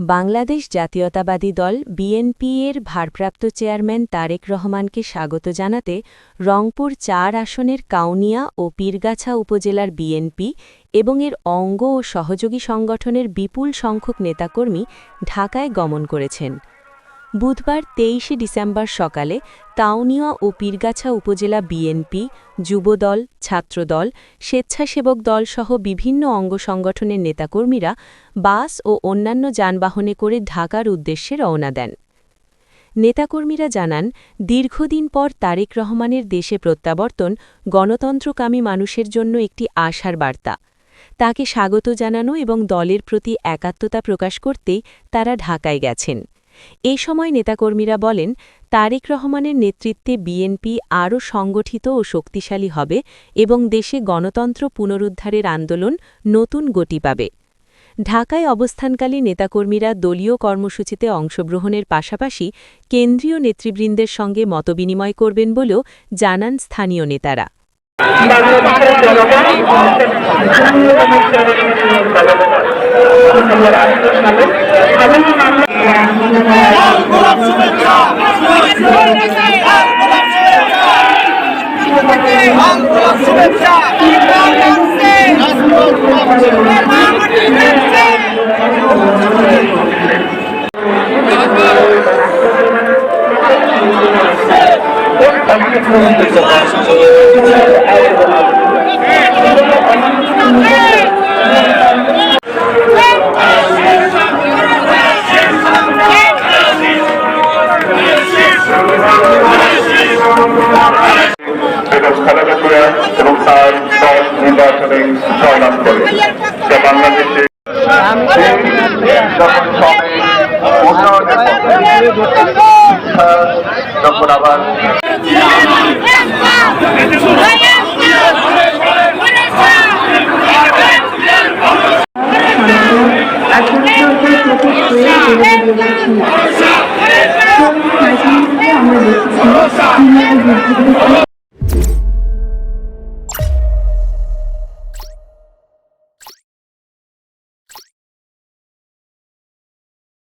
বাংলাদেশ জাতীয়তাবাদী দল বিএনপি এর ভারপ্রাপ্ত চেয়ারম্যান তারেক রহমানকে স্বাগত জানাতে রংপুর চার আসনের কাউনিয়া ও পীরগাছা উপজেলার বিএনপি এবং এর অঙ্গ ও সহযোগী সংগঠনের বিপুল সংখ্যক নেতাকর্মী ঢাকায় গমন করেছেন। বুধবার তেইশে ডিসেম্বর সকালে তাউনিয়া ও পীরগাছা উপজেলা বিএনপি, যুবদল, ছাত্রদল, স্বেচ্ছাসেবক দলসহ বিভিন্ন অঙ্গ সংগঠনের নেতাকর্মীরা বাস ও অন্যান্য যানবাহনে করে ঢাকার উদ্দেশ্যে রওনা দেন। নেতাকর্মীরা জানান, দীর্ঘদিন পর তারেক রহমানের দেশে প্রত্যাবর্তন গণতন্ত্রকামী মানুষের জন্য একটি আশার বার্তা। তাকে স্বাগত জানানো এবং দলের প্রতি একাত্মতা প্রকাশ করতেই তারা ঢাকায় গেছেন। এ সময় নেতাকর্মীরা বলেন, তারেক রহমানের নেতৃত্বে বিএনপি আরও সংগঠিত ও শক্তিশালী হবে এবং দেশে গণতন্ত্র পুনরুদ্ধারের আন্দোলন নতুন গতি পাবে। ঢাকায় অবস্থানকালে নেতাকর্মীরা দলীয় কর্মসূচিতে অংশগ্রহণের পাশাপাশি কেন্দ্রীয় নেতৃবৃন্দের সঙ্গে মতবিনিময় করবেন বলেও জানান স্থানীয় নেতারা। বেগম এবং তার দল নির্বাচনে জয়লাভ করে যা বাংলাদেশে যখন আবার আমরা দেখেছি